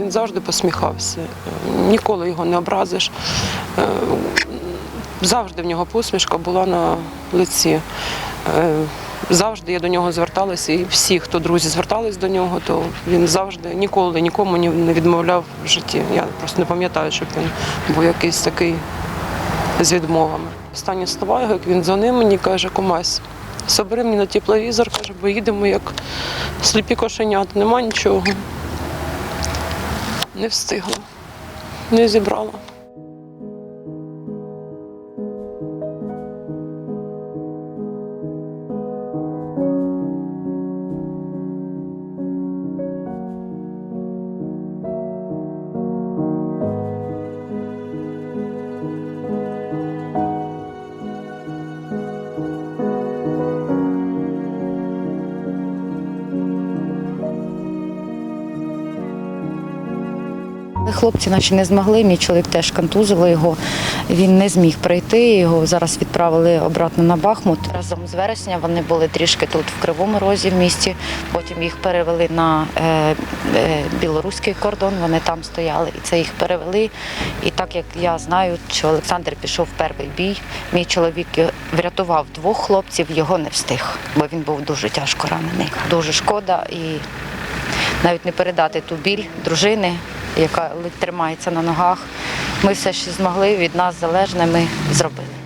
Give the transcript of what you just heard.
Він завжди посміхався, ніколи його не образиш. Е, Завжди в нього посмішка була на лиці. Е, Завжди я до нього зверталася, і всі, хто друзі звертались до нього, то він завжди ніколи нікому не відмовляв в житті. Я просто не пам'ятаю, щоб він був якийсь такий з відмовами. Останні слова, як він дзвонив мені, каже, Комась, собери мені на тепловізор, каже, бо їдемо як сліпі кошенята, нема нічого. Не встигла, не зібрала. Хлопці наші не змогли. Мій чоловік теж контузило його. Він не зміг прийти. Його зараз відправили обратно на Бахмут. Разом з вересня вони були трішки тут в Кривому Розі в місті. Потім їх перевели на е, е, білоруський кордон. Вони там стояли, і це їх перевели. І так як я знаю, що Олександр пішов в перший бій. Мій чоловік врятував двох хлопців, його не встиг, бо він був дуже тяжко ранений. Дуже шкода і навіть не передати ту біль дружини, яка тримається на ногах. Ми все, що змогли від нас залежне, ми зробили.